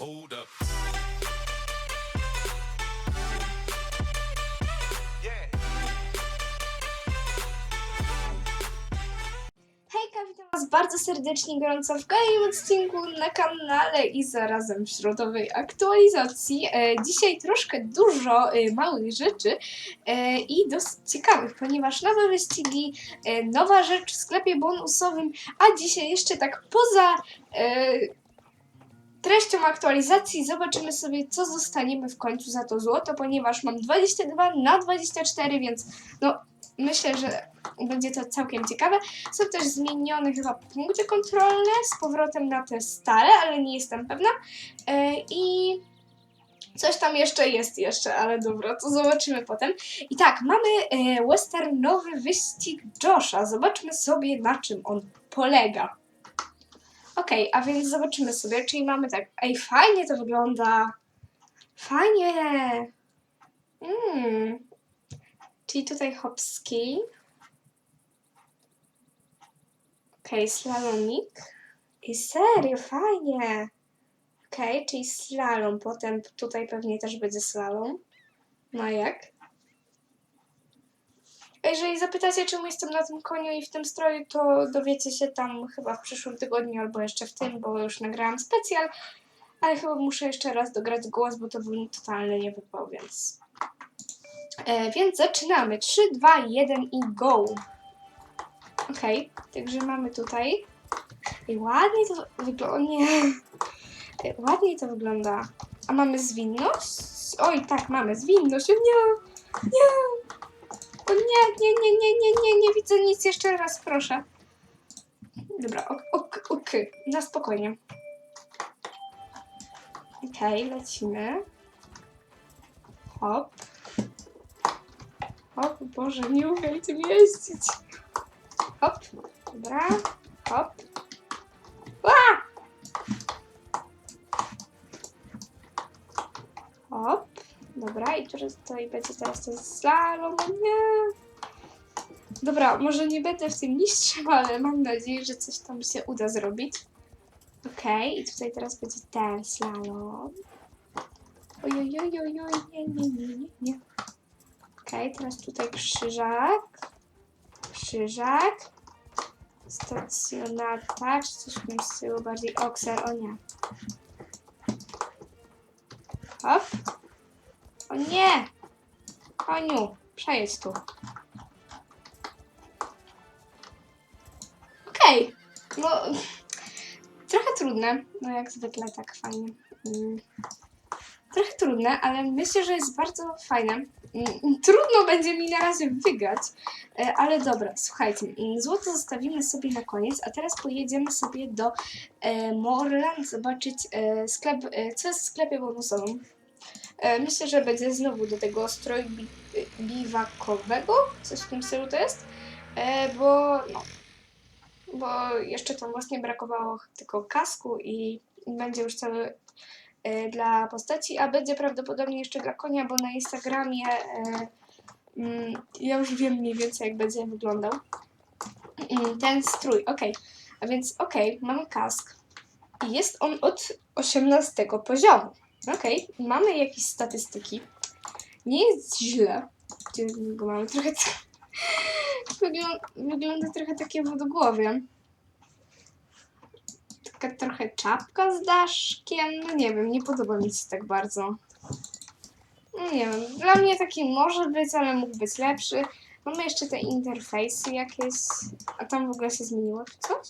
Hold up. Witam Was bardzo serdecznie, gorąco w kolejnym odcinku na kanale i zarazem w środowej aktualizacji. E, dzisiaj troszkę dużo e, małych rzeczy e, i dosyć ciekawych, ponieważ nowe wyścigi, e, nowa rzecz w sklepie bonusowym, a dzisiaj jeszcze tak poza e, treścią aktualizacji zobaczymy sobie, co zostaniemy w końcu za to złoto, ponieważ mam 22 na 24, więc no myślę, że będzie to całkiem ciekawe. Są też zmienione chyba punkty kontrolne z powrotem na te stare, ale nie jestem pewna. E, I coś tam jeszcze jest jeszcze, ale dobra, to zobaczymy potem. I tak, mamy e, westernowy wyścig Josha. Zobaczmy sobie na czym on polega. Okej, a więc zobaczymy sobie, czyli mamy tak, ej fajnie to wygląda. Fajnie. Mm. Czyli tutaj hopski. Okej, slalomik. I serio, fajnie. Okej, czyli slalom. Potem tutaj pewnie też będzie slalom. No jak? A Jeżeli zapytacie, czemu jestem na tym koniu i w tym stroju, to dowiecie się tam chyba w przyszłym tygodniu albo jeszcze w tym, bo już nagrałam specjal. Ale chyba muszę jeszcze raz dograć głos, bo to był totalny nie wypał, więc... E, więc zaczynamy. 3, 2, 1 i go. Okej, także mamy tutaj. I ładnie to wygląda. Ładnie to wygląda. A mamy zwinność? Oj, tak, mamy zwinność. O nie! Nie! O nie, nie, nie, nie, nie, nie, nie widzę nic. Jeszcze raz, proszę. Dobra, ok, ok, ok. Na spokojnie. Okej, lecimy. Hop. Hop, Boże, nie umiem tym. Hop, dobra, hop. I tutaj będzie teraz ten slalom, nie. Dobra, może nie będę w tym mistrzem, ale mam nadzieję, że coś tam się uda zrobić. Okej, i tutaj teraz będzie ten slalom. Oj, oj, oj, oj, oj, nie, nie, nie, nie, nie. Okej, teraz tutaj krzyżak. Krzyżak. Stacjonarka, czy coś w tym stylu, bardziej okser, o nie. Hop. O nie! Koniu, przejedź tu. Okej, no trochę trudne, no jak zwykle tak fajnie. Mm. Trochę trudne, ale myślę, że jest bardzo fajne. Mm, Trudno będzie mi na razie wygrać, e, ale dobra, słuchajcie, mm, złoto zostawimy sobie na koniec, a teraz pojedziemy sobie do e, Morland zobaczyć e, sklep, co jest w sklepie bonusowym. E, myślę, że będzie znowu do tego stroju bi, biwakowego, coś w tym stylu to jest, e, bo no, bo jeszcze tam właśnie brakowało tylko kasku i będzie już cały e, dla postaci, a będzie prawdopodobnie jeszcze dla konia, bo na Instagramie mm, ja już wiem mniej więcej jak będzie wyglądał Mm, ten strój. Okej, a więc okej, mamy kask i jest on od 18 poziomu. Okej, mamy jakieś statystyki. Nie jest źle. Go mamy? Trochę Wyglą- wygląda trochę takie wodogłowie. Taka trochę czapka z daszkiem. No nie wiem, nie podoba mi się tak bardzo. No nie wiem, dla mnie taki może być, ale mógł być lepszy. Mamy jeszcze te interfejsy jakieś. A tam w ogóle się zmieniło coś?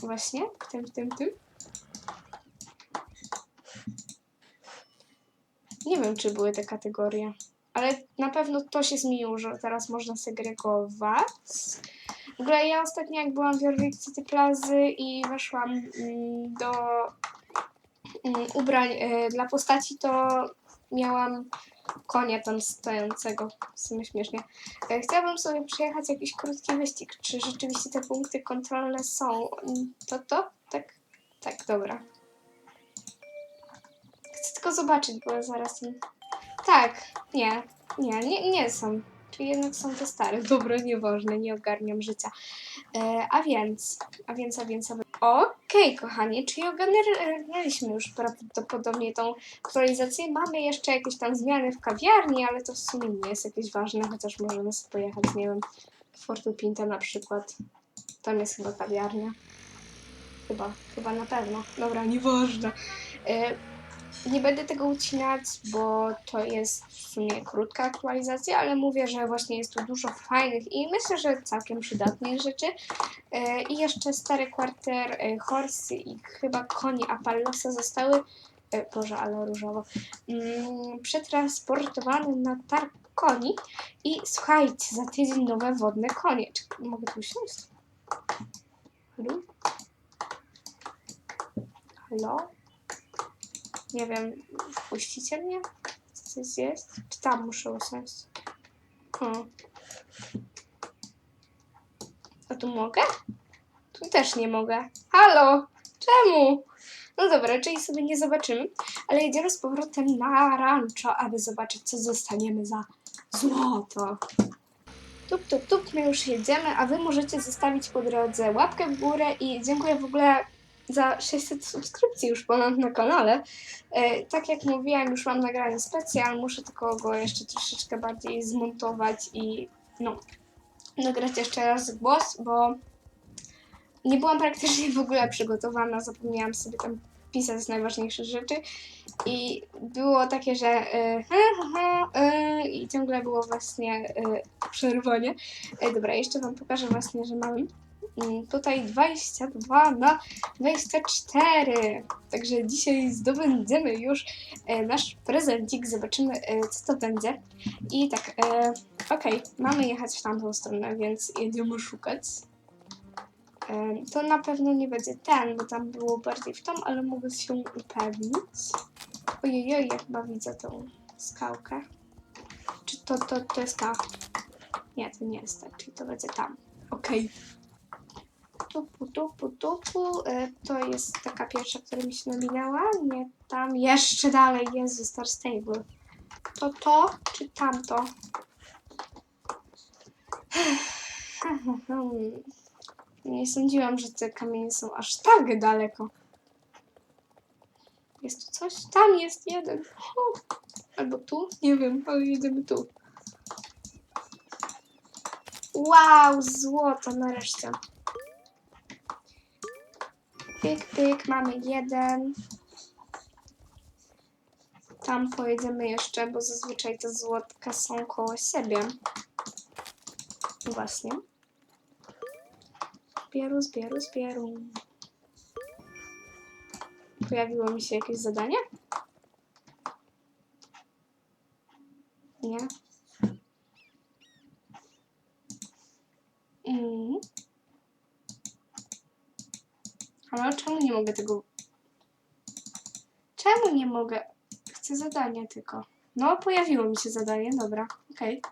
Właśnie, w tym, w tym, w tym. Nie wiem, czy były te kategorie. Ale na pewno to się zmieniło, że teraz można segregować. W ogóle ja ostatnio jak byłam w Jorvik City Plazy i weszłam mm, do mm, ubrań e, dla postaci, to miałam konia tam stojącego. W sumie śmiesznie. E, Chciałabym sobie przejechać jakiś krótki wyścig. Czy rzeczywiście te punkty kontrolne są? To to? Tak? Tak, dobra. Chcę tylko zobaczyć, bo zaraz... mi- Tak, nie, nie, nie, nie są. Czyli jednak są te stare. Dobra, nieważne, nie ogarniam życia. E, a więc, a więc, a więc. Okej, kochani, czyli ogarnęliśmy już prawdopodobnie tą aktualizację. Mamy jeszcze jakieś tam zmiany w kawiarni, ale to w sumie nie jest jakieś ważne, chociaż możemy sobie pojechać, nie wiem, w Fortu Pinta na przykład. Tam jest chyba kawiarnia. Chyba, chyba na pewno. Dobra, nieważne. E, nie będę tego ucinać, bo to jest w sumie krótka aktualizacja, ale mówię, że właśnie jest tu dużo fajnych i myślę, że całkiem przydatnych rzeczy. E, I jeszcze stary kwarter e, Horsy i chyba koni Apallosa zostały, e, Boże, ale różowo, mm, przetransportowane na targ koni. I słuchajcie, za tydzień nowe wodne konie. Czy mogę tu usiąść? Halo? Halo? Nie wiem, wpuścicie mnie? Chcecie zjeść? Czy tam muszę usiąść? Hmm. A tu mogę? Tu też nie mogę. Halo! Czemu? No dobra, czyli sobie nie zobaczymy, ale jedziemy z powrotem na rancho, aby zobaczyć, co zostaniemy za złoto. Tup, tup, tup, my już jedziemy, a wy możecie zostawić po drodze łapkę w górę i dziękuję w ogóle za 600 subskrypcji już ponad na kanale. E, tak jak mówiłam, już mam nagranie specjal, muszę tylko go jeszcze troszeczkę bardziej zmontować i no, nagrać jeszcze raz głos, bo nie byłam praktycznie w ogóle przygotowana, zapomniałam sobie tam pisać najważniejsze rzeczy i było takie, że e, ha, ha, e, i ciągle było właśnie e, przerwanie. E, dobra, jeszcze wam pokażę właśnie, że mam tutaj 22 na 24. Także dzisiaj zdobędziemy już e, nasz prezencik, zobaczymy e, co to będzie. I tak, e, okej, mamy jechać w tamtą stronę, więc jedziemy szukać. To na pewno nie będzie ten, bo tam było bardziej w tom, ale mogę się upewnić. Ojej, ja chyba widzę tą skałkę. Czy to, to, to jest ta? Nie, to nie jest ta, czyli to będzie tam. Okej. Tupu, tupu, tupu. To jest taka pierwsza, która mi się naminęła. Nie tam. Jeszcze dalej. Jezu, Star Stable. To to, czy tamto? Nie sądziłam, że te kamienie są aż tak daleko. Jest tu coś? Tam jest jeden. Albo tu? Nie wiem, ale jedziemy tu. Wow, złoto nareszcie. Pyk, pyk, mamy jeden. Tam pojedziemy jeszcze, bo zazwyczaj te złotka są koło siebie. Właśnie. Zbieru, zbieru, zbieru. Pojawiło mi się jakieś zadanie? Nie. Mm. Ale czemu nie mogę tego... Czemu nie mogę? Chcę zadanie tylko. No, pojawiło mi się zadanie, dobra, okej.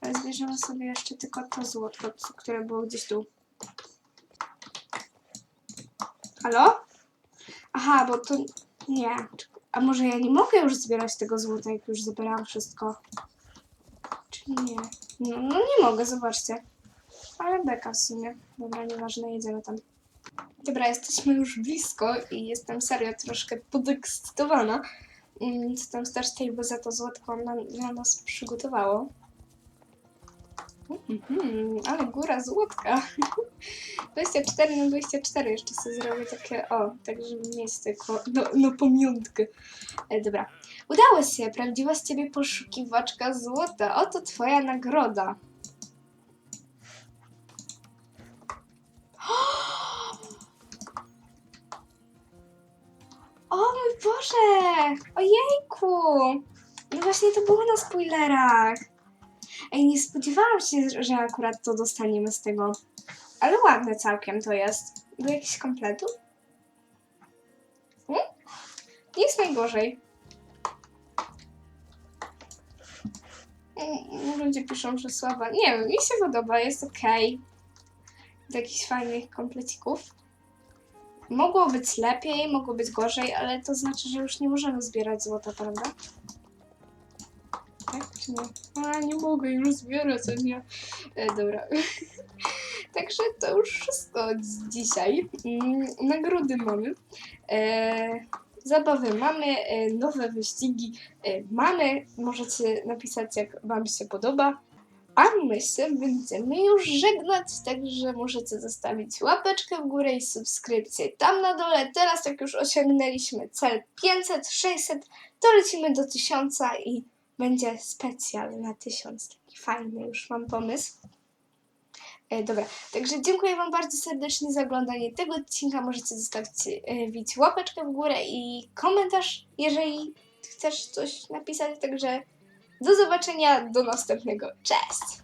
Ale zbierzemy sobie jeszcze tylko to złotko, które było gdzieś tu. Halo? Aha, bo to nie. A może ja nie mogę już zbierać tego złota, jak już zbierałam wszystko? Czy nie? No, no nie mogę, zobaczcie. Ale beka w sumie. Dobra, nieważne, jedziemy tam. Dobra, jesteśmy już blisko i jestem serio troszkę podekscytowana. Mm, Co tam Star Stable za to złotko na, nas przygotowało. Mhm, ale góra złotka. 24 na 24 jeszcze sobie zrobię takie, o, tak żeby mieć tylko no, na pamiątkę. E, dobra. Udało się, prawdziwa z ciebie poszukiwaczka złota. Oto twoja nagroda. Boże! Ojejku! No właśnie to było na spoilerach. Ej, nie spodziewałam się, że akurat to dostaniemy z tego. Ale ładne całkiem to jest. Był jakiś kompletu? Hmm? Nie jest najgorzej. Mm, Ludzie piszą, że słaba. Nie wiem, mi się podoba, jest okej. Do jakichś fajnych komplecików. Mogło być lepiej, mogło być gorzej, ale to znaczy, że już nie możemy zbierać złota, prawda? Tak czy nie? A, nie mogę już zbierać, a nie. E, dobra. Także to już wszystko dzisiaj. Mm, Nagrody mamy. E, zabawy mamy, e, nowe wyścigi e, mamy. Możecie napisać, jak Wam się podoba. A my się będziemy już żegnać, także możecie zostawić łapeczkę w górę i subskrypcję tam na dole. Teraz jak już osiągnęliśmy cel 500, 600, to lecimy do 1000 i będzie specjal na 1000. Taki fajny, już mam pomysł. E, dobra, także dziękuję Wam bardzo serdecznie za oglądanie tego odcinka. Możecie zostawić e, łapeczkę w górę i komentarz, jeżeli chcesz coś napisać. Także do zobaczenia, do następnego. Cześć!